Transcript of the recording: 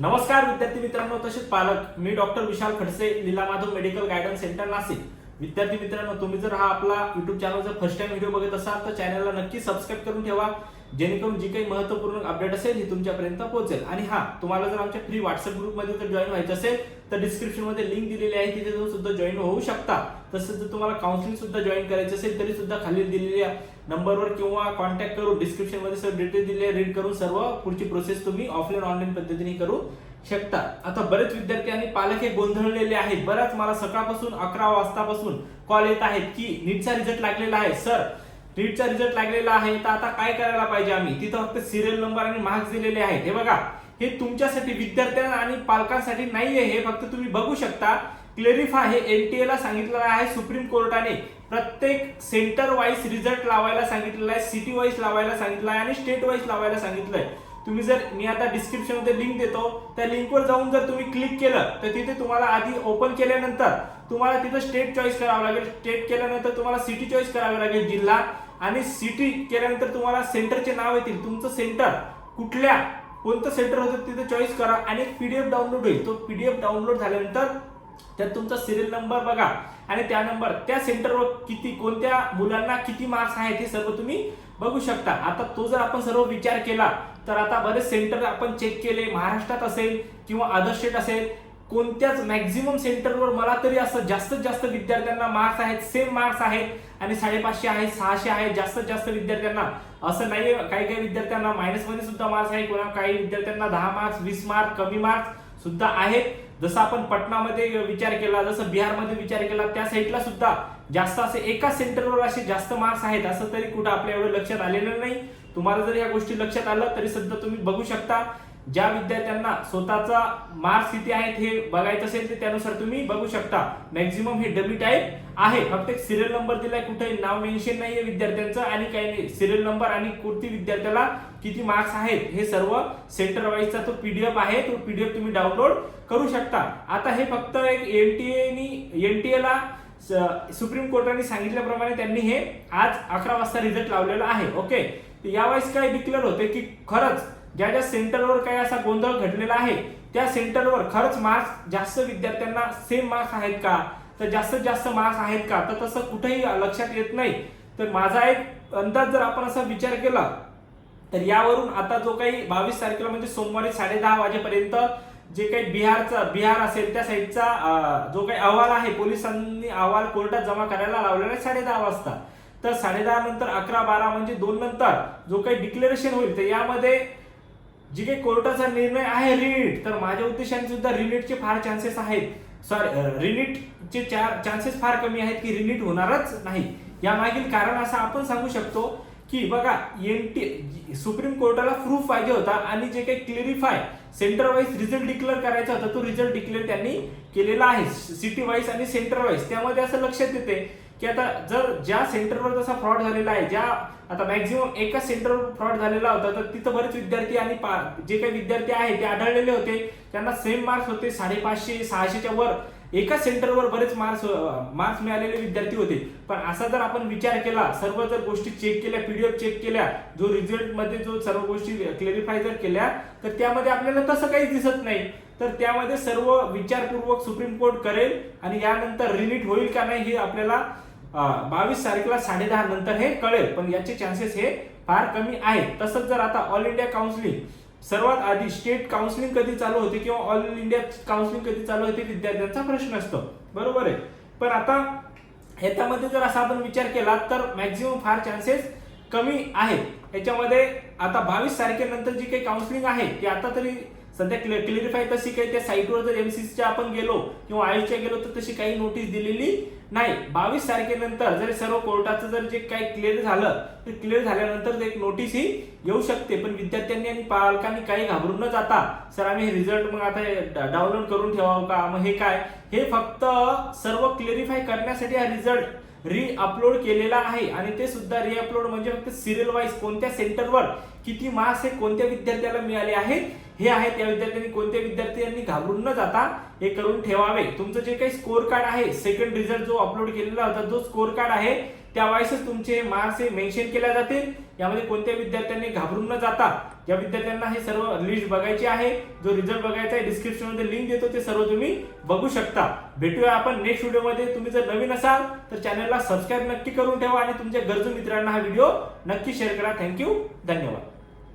नमस्कार विद्यार्थी मित्रांनो तसेच पालक मी doctor Vishal Khadse Leela Madhav medical guidance centre Nashik. विद्यार्थी मित्रांनो तुम्ही जर हा आपला युट्यूब चॅनल जर फर्स्ट टाइम व्हिडिओ बघत असाल तर चॅनलला नक्की सबस्क्राईब करून ठेवा. जेणेकरून जी काही महत्त्वपूर्ण अपडेट असेल ही तुमच्यापर्यंत पोहोचेल. आणि हा तुम्हाला जर आमच्या फ्री व्हॉट्सअप ग्रुपमध्ये जर जॉईन व्हायचं असेल तर डिस्क्रिप्शनमध्ये लिंक दिलेली आहे तिथे तुम्ही सुद्धा जॉईन होऊ शकता. तसंच जर तुम्हाला काउन्सिलिंग सुद्धा जॉईन करायचं असेल तरी सुद्धा खाली दिलेल्या नंबरवर किंवा कॉन्टॅक्ट करून डिस्क्रिप्शनमध्ये सर्व डिटेल दिले रीड करून सर्व पुढची प्रोसेस तुम्ही ऑफलाईन ऑनलाईन पद्धतीने करू शकता आता बरेच विद्यार्थी आणि पालक हे गोंधळलेले आहेत. बऱ्याच मला सकाळपासून अकरा वाजतापासून कॉल येत आहेत की नीटचा रिझल्ट लागलेला आहे. सर नीटचा रिझल्ट लागलेला आहे. तर आता काय करायला पाहिजे आम्ही? तिथं फक्त सिरियल नंबर आणि मार्क्स दिलेले आहेत. हे बघा हे तुमच्यासाठी विद्यार्थ्यांना आणि पालकांसाठी नाहीये. हे फक्त तुम्ही बघू शकता. क्लेरिफाय हे एनटीए ला सांगितलेलं आहे. सुप्रीम कोर्टाने प्रत्येक सेंटर वाईज रिझल्ट लावायला सांगितलेलं आहे. सिटी वाईज लावायला सांगितलं आहे. आणि स्टेट वाईज लावायला सांगितलंय. तुम्ही जर मी आता डिस्क्रिप्शनमध्ये लिंक देतो त्या लिंकवर जाऊन जर तुम्ही क्लिक केलं तर तिथे तुम्हाला आधी ओपन केल्यानंतर तुम्हाला तिथं स्टेट चॉईस करावं लागेल. स्टेट केल्यानंतर तुम्हाला सिटी चॉईस करावी लागेल जिल्हा आणि सिटी केल्यानंतर तुम्हाला सेंटरचे नाव येतील. तुमचं सेंटर कुठल्या कोणतं सेंटर होतं तिथे चॉईस करा आणि एक पीडीएफ डाउनलोड होईल. तो पीडीएफ डाउनलोड झाल्यानंतर त्यात तुमचा सिरियल नंबर बघा आणि त्या नंबर त्या सेंटरवर किती कोणत्या मुलांना किती मार्क्स आहेत हे सर्व तुम्ही बघू शकता. आता तो जर आपण सर्व विचार केला तर आता बरेच सेंटर आपण चेक केले. महाराष्ट्रात असेल किंवा अदर स्टेट असेल कोणत्याच मॅक्झिमम सेंटरवर मला तरी असं जास्तीत जास्त विद्यार्थ्यांना मार्क्स आहेत सेम मार्क्स आहेत आणि साडेपाचशे आहेत सहाशे आहेत जास्तीत जास्त विद्यार्थ्यांना. असं नाही काही काही विद्यार्थ्यांना मायनसमध्ये सुद्धा मार्क्स आहे कोणा काही विद्यार्थ्यांना दहा मार्क्स वीस मार्क्स कमी मार्क्स सुद्धा आहेत. जसं आपण पटनामध्ये विचार केला जसं बिहारमध्ये विचार केला त्या साईडला सुद्धा जास्त असे एका सेंटरवर असे जास्त मार्क्स आहेत असं तरी कुठं आपल्या एवढं लक्षात आलेलं नाही. तुम्हाला जर या गोष्टी लक्षात आलं तरी सुद्धा तुम्ही बघू शकता. ज्या विद्यार्थ्यांना स्वतःचा मार्क्स किती आहेत हे बघायचं असेल तर त्यानुसार तुम्ही बघू शकता. मॅक्झिमम हे डबी टाईप आहे. फक्त एक सिरियल नंबर दिलाय कुठे नाव मेन्शन नाहीये विद्यार्थ्यांचं आणि काही नाही. सिरियल नंबर आणि कोणती विद्यार्थ्याला किती मार्क्स आहेत हे सर्व सेंटर वाईजचा तो पीडीएफ आहे. तो पीडीएफ तुम्ही डाउनलोड करू शकता. आता हे फक्त एक एनटीए एनटीएला सुप्रीम कोर्टाने सांगितल्याप्रमाणे त्यांनी हे आज अकरा वाजता रिझल्ट लावलेला आहे. ओके यावेळेस काय डिक्लेअर होते की खरंच ज्या ज्या सेंटरवर काही असा गोंधळ घडलेला आहे त्या सेंटरवर खरंच मार्क्स जास्त विद्यार्थ्यांना सेम मार्क्स आहेत का? तर जास्तीत जास्त मार्क्स आहेत का? तर तसं कुठेही लक्षात येत नाही. तर माझा एक अंदाज जर आपण असा विचार केला तर यावरून आता जो काही बावीस तारखेला म्हणजे सोमवारी साडे दहा वाजेपर्यंत जे काही बिहारचा बिहार असेल त्या साईडचा जो काही अहवाल आहे पोलिसांनी अहवाल कोर्टात जमा करायला लावलेला आहे साडे दहा वाजता. तर साडे दहा नंतर अकरा बारा म्हणजे दोन नंतर जो काही डिक्लेरेशन होईल तर यामध्ये जी काही कोर्टाचा निर्णय आहे रिनीट तर माझ्या उद्देशाने सुद्धा रिनीटचे फार चान्सेस आहेत. सॉरी रिनीटचे चान्सेस फार कमी आहेत की रिनीट होणारच नाही. यामागील कारण असं आपण सांगू शकतो की बघा एन टी सुप्रीम कोर्टाला प्रूफ पाहिजे होता आणि जे काही clarify centre wise result declare करायचा होता तो रिझल्ट डिक्लेअर त्यांनी केलेला आहे सिटी वाईज आणि सेंटर वाईज त्यामध्ये असं लक्षात येते की आता जर ज्या सेंटरवर जसा फ्रॉड झालेला आहे ज्या आता मॅक्झिमम एका सेंटरवर फ्रॉड झालेला होता तर तिथं बरेच विद्यार्थी आणि पा- जे काही विद्यार्थी आहेत ते आढळलेले होते. त्यांना सेम मार्क्स होते साडेपाचशे सहाशेच्या वर. एका सेंटरवर बरेच मार्क्स मार्क्स मिळालेले विद्यार्थी होते. पण असा जर आपण विचार केला सर्व जर गोष्टी चेक केल्या पीडीएफ चेक केल्या जो रिझल्टमध्ये जो सर्व गोष्टी क्लेरिफाय जर केल्या तर त्यामध्ये आपल्याला तसं काहीच दिसत नाही. तर त्यामध्ये सर्व विचारपूर्वक सुप्रीम कोर्ट करेल आणि यानंतर रिलीट होईल का नाही हे आपल्याला बावीस तारखेला साडे दहा नंतर हे कळेल पण याचे चान्सेस हे फार कमी आहेत. तसंच जर आता ऑल इंडिया काउन्सिलिंग सर्वात आधी स्टेट काउन्सिलिंग कधी चालू होते किंवा ऑल इंडिया काउन्सिलिंग कधी चालू होते विद्यार्थ्यांचा प्रश्न असतो. बरोबर आहे? पण आता ह्याच्यामध्ये जर असा आपण विचार केला तर मॅक्झिमम फार चान्सेस कमी आहेत. याच्यामध्ये आता बावीस तारखेनंतर जी काही काउन्सिलिंग आहे ती आता तरी सध्या क्लिअरिफाय तशी काही त्या साईटवर जर एमसीसीच्या आपण गेलो किंवा आयुषच्या गेलो तर तशी काही नोटीस दिलेली नाही. बावीस तारखेनंतर जर सर्व कोर्टाचं जर जे काही क्लिअर झालं ते क्लिअर झाल्यानंतर एक नोटीस ही येऊ शकते. पण विद्यार्थ्यांनी आणि पालकांनी काही घाबरून न जाता सर आम्ही हे रिझल्ट मग आता डाउनलोड करून ठेवावं का? मग हे काय? हे फक्त सर्व क्लिअरिफाय करण्यासाठी हा रिझल्ट रीअपलोड केलेला आहे. आणि ते सुद्धा रीअपलोड म्हणजे फक्त सिरियल वाईज कोणत्या सेंटरवर किती मार्क्स हे कोणत्या विद्यार्थ्याला मिळाले आहेत हे आहे त्या विद्यार्थ्यांनी कोणत्या विद्यार्थ्यांनी घाबरून न जाता हे करून ठेवावे. तुमचं जे काही स्कोअर कार्ड आहे सेकंड रिझल्ट जो अपलोड केलेला होता जो स्कोअर कार्ड आहे त्या वाईसच तुमचे मार्क्स हे मेन्शन केल्या जातील. यामध्ये कोणत्या विद्यार्थ्यांनी घाबरून न जाता ज्या विद्यार्थ्यांना हे सर्व लिस्ट बघायची आहे. जो रिझल्ट बघायचा आहे डिस्क्रिप्शनमध्ये लिंक देतो ते सर्व तुम्ही बघू शकता. भेटूया आपण नेक्स्ट व्हिडिओमध्ये तुम्ही जर नवीन असाल तर चॅनलला सबस्क्राईब नक्की करून ठेवा आणि तुमच्या गरजू मित्रांना हा व्हिडिओ नक्की शेअर करा. थँक्यू धन्यवाद.